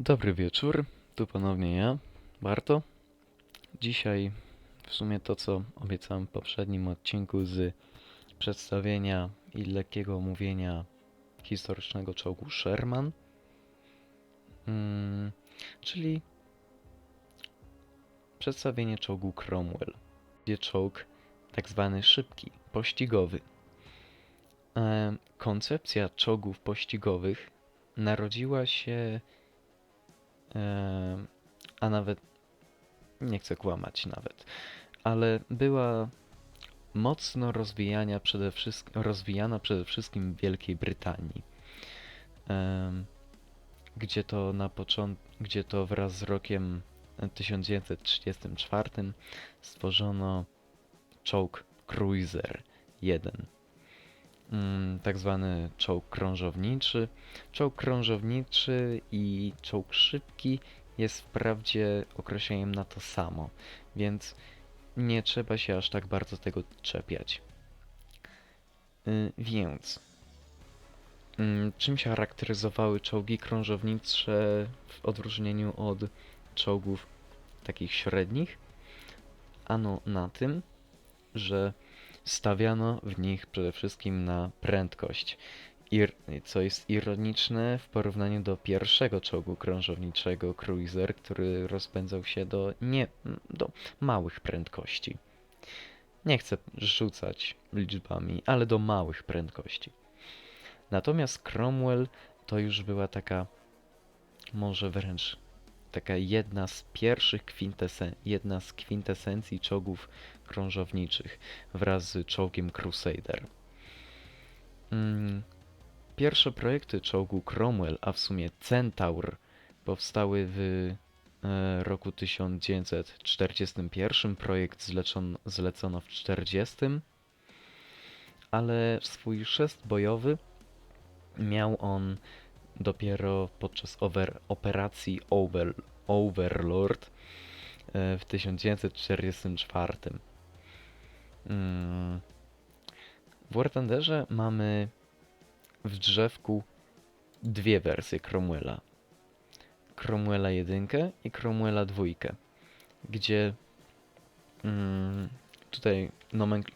Dobry wieczór, tu ponownie ja, Barto. Dzisiaj w sumie to, co obiecałem w poprzednim odcinku z przedstawienia i lekkiego omówienia historycznego czołgu Sherman. Mm, czyli przedstawienie czołgu Cromwell. Gdzie czołg tak zwany szybki, pościgowy. E, koncepcja czołgów pościgowych narodziła się a nawet nie chcę kłamać nawet, ale była mocno rozwijania przede wszystkim, rozwijana przede wszystkim w Wielkiej Brytanii. Gdzie to na początku, gdzie to wraz z rokiem 1934 stworzono czołg Cruiser 1. Mm, tak zwany czołg krążowniczy. Czołg krążowniczy i czołg szybki jest wprawdzie określeniem na to samo, więc nie trzeba się aż tak bardzo tego czepiać. Y, więc mm, czym się charakteryzowały czołgi krążownicze w odróżnieniu od czołgów takich średnich? Ano na tym, że stawiano w nich przede wszystkim na prędkość. Co jest ironiczne w porównaniu do pierwszego czołgu krążowniczego Cruiser, który rozpędzał się do nie do małych prędkości. Nie chcę rzucać liczbami, ale do małych prędkości. Natomiast Cromwell to już była taka może wręcz taka jedna z pierwszych kwintesen jedna z kwintesencji czołgów krążowniczych wraz z czołgiem Crusader. Mm, Pierwsze projekty czołgu Cromwell, a w sumie Centaur, powstały w e, roku 1941. Projekt zlecon, zlecono w 1940, ale swój szest bojowy miał on dopiero podczas over, operacji over, Overlord e, w 1944. Mm. W War Thunderze mamy w drzewku dwie wersje Cromwella. Cromwella 1 i Cromwella 2, gdzie mm, tutaj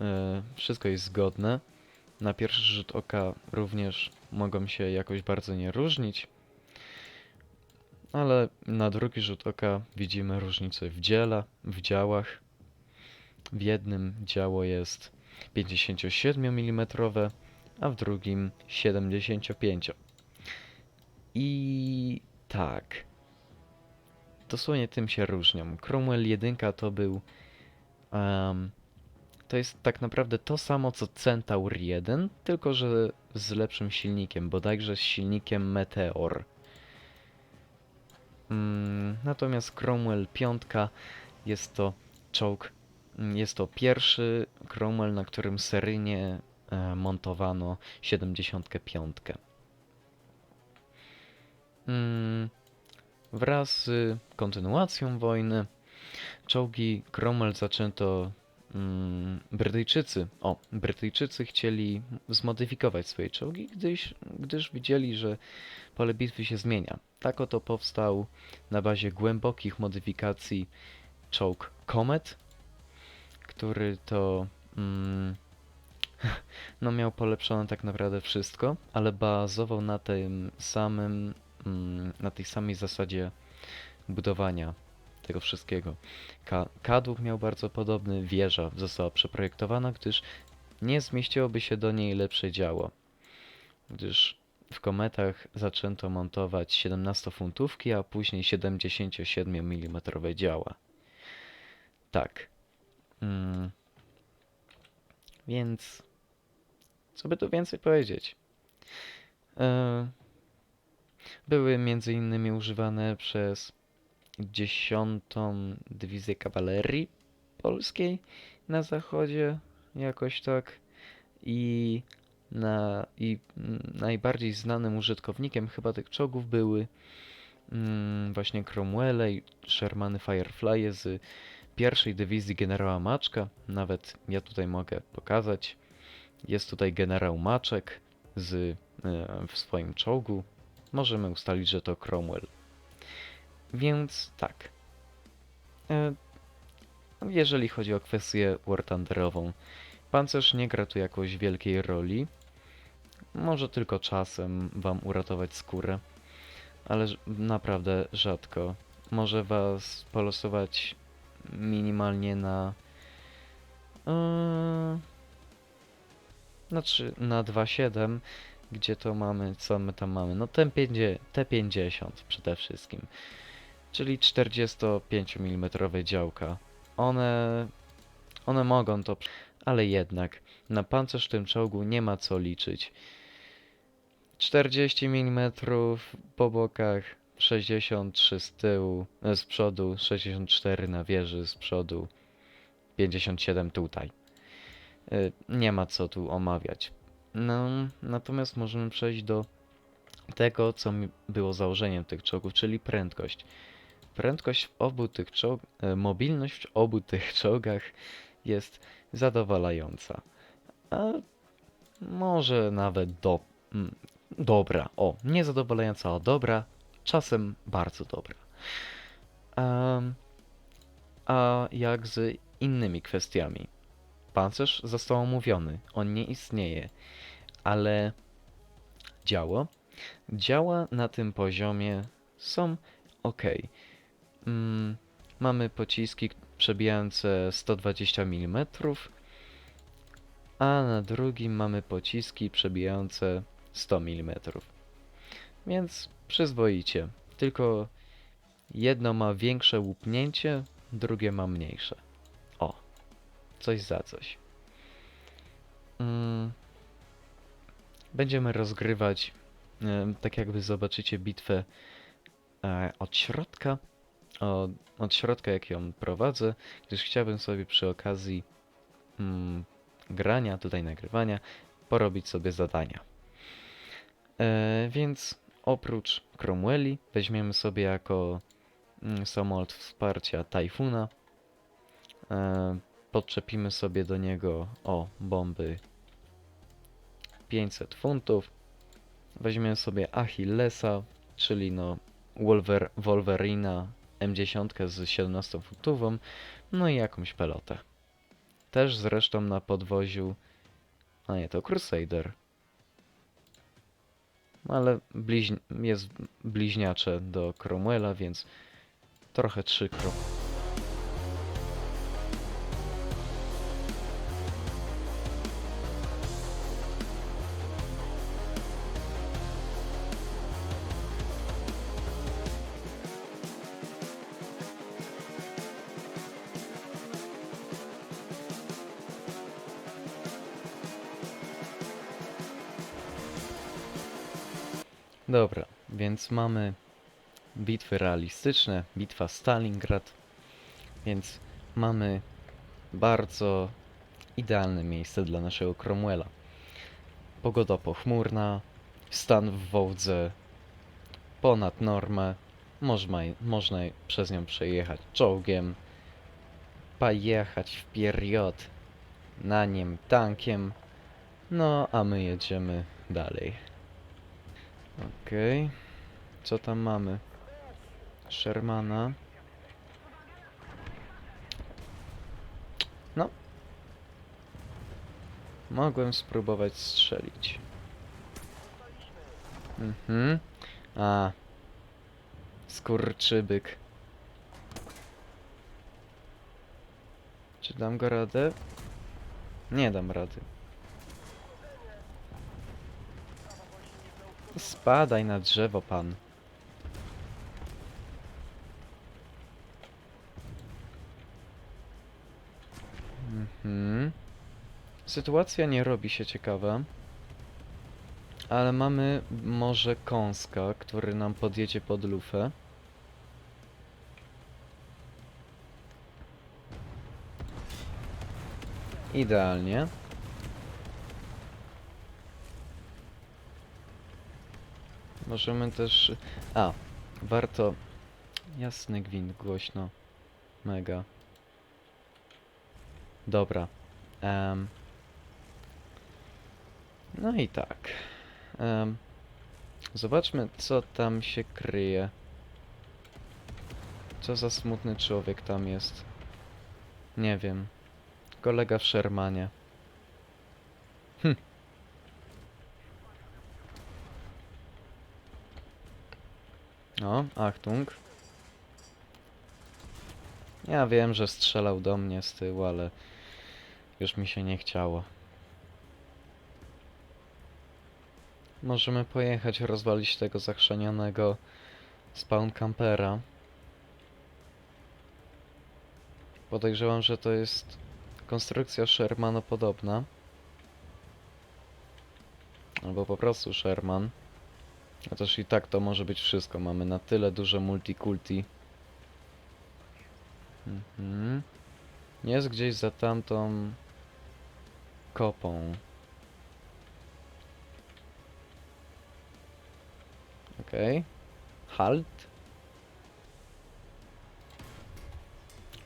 e, wszystko jest zgodne. Na pierwszy rzut oka również mogą się jakoś bardzo nie różnić, ale na drugi rzut oka widzimy różnicę w dziele, w działach. W jednym działo jest 57 mm, a w drugim 75. I tak. Dosłownie tym się różnią. Cromwell 1 to był. em, to jest tak naprawdę to samo co Centaur 1, tylko że z lepszym silnikiem, bodajże z silnikiem Meteor. Mm, natomiast Cromwell 5 jest to czołg, mm, jest to pierwszy Cromwell, na którym seryjnie e, montowano 75. Mm, wraz z kontynuacją wojny czołgi Cromwell zaczęto Brytyjczycy, o, Brytyjczycy chcieli zmodyfikować swoje czołgi, gdyż, gdyż widzieli, że pole bitwy się zmienia. Tak oto powstał na bazie głębokich modyfikacji czołg Comet, który to mm, no miał polepszone tak naprawdę wszystko, ale bazował na tym samym, mm, na tej samej zasadzie budowania tego wszystkiego. Ka kadłub miał bardzo podobny, wieża została przeprojektowana, gdyż nie zmieściłoby się do niej lepsze działo. Gdyż w kometach zaczęto montować 17-funtówki, a później 77 mm działa. Tak. Mm. Więc co by tu więcej powiedzieć? E, były między innymi używane przez 10 Dywizję Kawalerii Polskiej na zachodzie, jakoś tak. I, na, i najbardziej znanym użytkownikiem chyba tych czołgów były mm, właśnie Cromwelle i Shermany Firefly z pierwszej dywizji generała Maczka. Nawet ja tutaj mogę pokazać. Jest tutaj generał Maczek z, e, w swoim czołgu. Możemy ustalić, że to Cromwell. Więc tak. E, jeżeli chodzi o kwestię War Thunderową, pancerz nie gra tu jakoś wielkiej roli. Może tylko czasem wam uratować skórę, ale naprawdę rzadko. Może was polosować minimalnie na. Yy, znaczy na 2.7, gdzie to mamy, co my tam mamy? No T50, T50 przede wszystkim, czyli 45 mm działka. One, one mogą to, ale jednak na pancerz w tym czołgu nie ma co liczyć. 40 mm po bokach, 63 z tyłu, e, z przodu, 64 na wieży z przodu, 57 tutaj. Y, Nie ma co tu omawiać. No, natomiast możemy przejść do tego, co było założeniem tych czołgów, czyli prędkość. Prędkość w obu tych czołg... e, mobilność w obu tych czołgach jest zadowalająca. A może nawet do... dobra. O, nie zadowalająca, a dobra. Czasem bardzo dobra. Em, a jak z innymi kwestiami? Pancerz został omówiony, on nie istnieje, ale działo. Działa na tym poziomie są ok. Mm, mamy pociski przebijające 120 mm, a na drugim mamy pociski przebijające 100 mm. Więc przyzwoicie. Tylko jedno ma większe łupnięcie, drugie ma mniejsze. O, coś za coś. Mm. Będziemy rozgrywać, tak jakby zobaczycie bitwę e, od środka, od, od środka jak ją prowadzę, gdyż chciałbym sobie przy okazji mm, grania, tutaj nagrywania, porobić sobie zadania. E, więc oprócz Cromwelli weźmiemy sobie jako mm, samolot wsparcia Tajfuna. E, podczepimy sobie do niego o bomby 500 funtów. Weźmiemy sobie Achillesa, czyli no Wolver Wolverina M10 z 17 funtową, no i jakąś pelotę. Też zresztą na podwoziu, a nie to Crusader. Ale bliźni jest bliźniacze do Cromwella, więc trochę przykro. Dobra, więc mamy bitwy realistyczne, bitwa Stalingrad, więc mamy bardzo idealne miejsce dla naszego Cromwella. Pogoda pochmurna, stan w wołdze ponad normę, można, można przez nią przejechać czołgiem, pojechać w period na nim tankiem, no a my jedziemy dalej. Okej. Co tam mamy? Shermana. No. Mogłem spróbować strzelić. Mhm. A. Skurczybyk. Czy dam go radę? Nie dam rady. Spadaj na drzewo, pan. Mhm. Sytuacja nie robi się ciekawa. Ale mamy może kąska, który nam podjedzie pod lufę. Idealnie. Możemy też... A, warto... Jasny gwint, głośno. Mega. Dobra. em. No i tak. Em, zobaczmy, co tam się kryje. Co za smutny człowiek tam jest. Nie wiem. Kolega w Shermanie. Hm. O, Achtung. Ja wiem, że strzelał do mnie z tyłu, ale już mi się nie chciało. Możemy pojechać rozwalić tego zachrzanionego spawn campera. Podejrzewam, że to jest konstrukcja Shermanopodobna. Albo po prostu Sherman. Chociaż i tak to może być wszystko. Mamy na tyle duże multikulti. Mhm. Jest gdzieś za tamtą kopą. Okej. Halt.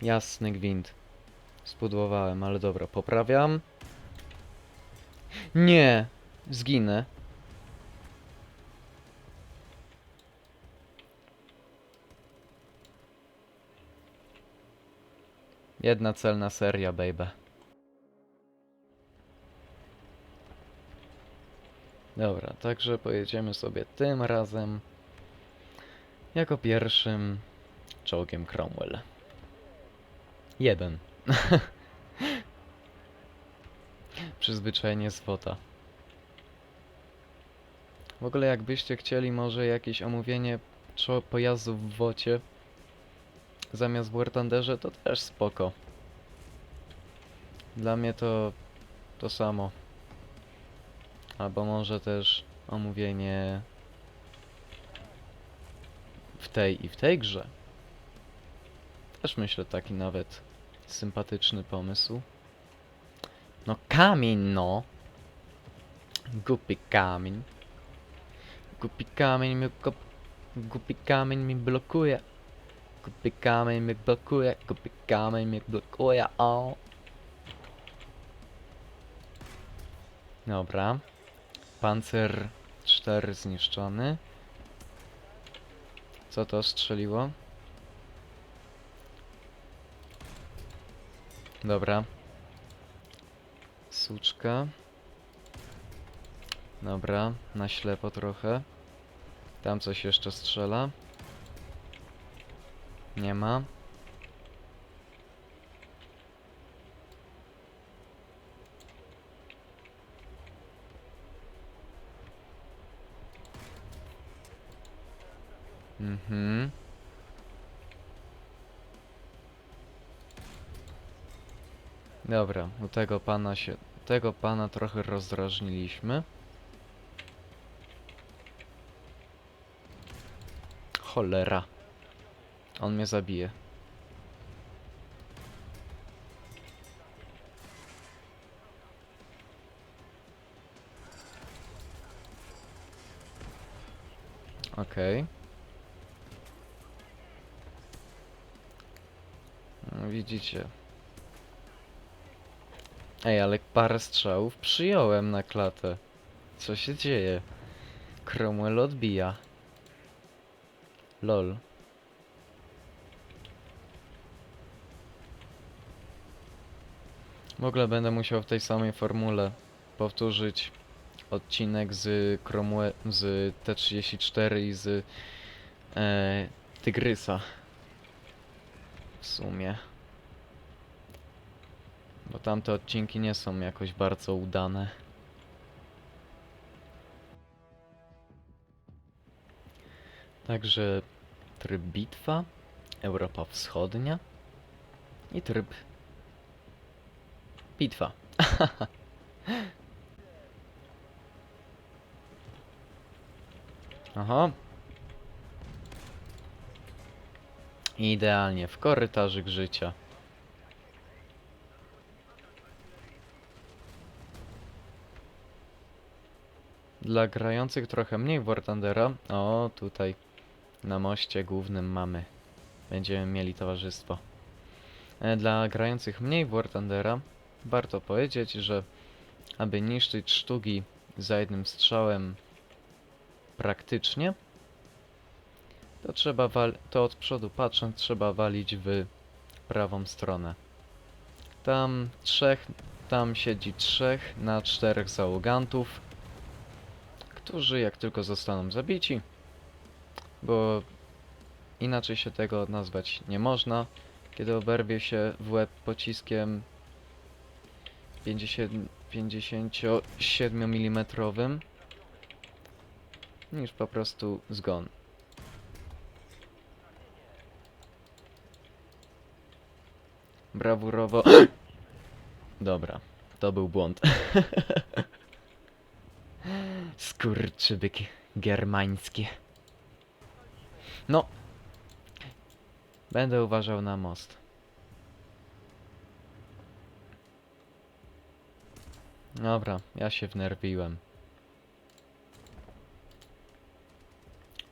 Jasny gwint. Spudłowałem, ale dobra, poprawiam. Nie! Zginę. Jedna celna seria, baby. Dobra, także pojedziemy sobie tym razem jako pierwszym czołgiem Cromwell. Jeden. Przyzwyczajenie z WOTA. W ogóle jakbyście chcieli może jakieś omówienie pojazdów w WOCie zamiast w War Thunderze, to też spoko. Dla mnie to to samo. Albo może też omówienie w tej i w tej grze. Też myślę taki nawet sympatyczny pomysł. No kamień no! Głupi kamień. Głupi kamień mi. Głupi kamień mi blokuje. Głupi kamień mi blokuje. Głupi kamień mi blokuje. O. Dobra. Pancer 4 zniszczony. Co to strzeliło? Dobra. Suczka. Dobra, na ślepo trochę. Tam coś jeszcze strzela. Nie ma. Mhm. Dobra, u tego pana się... Tego pana trochę rozdrażniliśmy. Cholera. On mnie zabije. Okej. No, widzicie. Ej, ale parę strzałów przyjąłem na klatę. Co się dzieje? Cromwell odbija. Lol. W ogóle będę musiał w tej samej formule powtórzyć odcinek z Cromwell, z T34 i z e, Tygrysa. W sumie. Bo tamte odcinki nie są jakoś bardzo udane. Także tryb bitwa, Europa Wschodnia i tryb bitwa. Aha. Idealnie, w korytarzyk życia. Dla grających trochę mniej War Thundera, o tutaj na moście głównym mamy. Będziemy mieli towarzystwo. E, Dla grających mniej War Thundera warto powiedzieć, że aby niszczyć sztuki za jednym strzałem praktycznie, to trzeba to od przodu patrząc trzeba walić w prawą stronę. Tam trzech, tam siedzi trzech na czterech załogantów, którzy jak tylko zostaną zabici, bo inaczej się tego nazwać nie można, kiedy oberwie się w łeb pociskiem 50, 57 mm niż po prostu zgon. Brawurowo. Dobra, to był błąd. Skurczybyk germański. No. Będę uważał na most. Dobra, ja się wnerwiłem.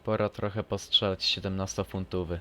Pora trochę postrzelać 17-funtowy.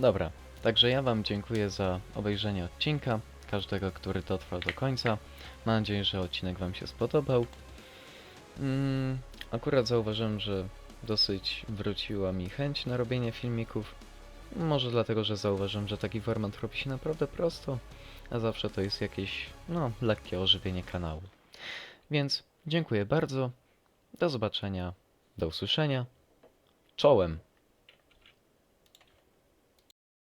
Dobra, także ja Wam dziękuję za obejrzenie odcinka, każdego, który dotrwał do końca. Mam nadzieję, że odcinek Wam się spodobał. Mm, akurat zauważyłem, że dosyć wróciła mi chęć na robienie filmików. Może dlatego, że zauważyłem, że taki format robi się naprawdę prosto, a zawsze to jest jakieś, no, lekkie ożywienie kanału. Więc dziękuję bardzo, do zobaczenia, do usłyszenia, czołem!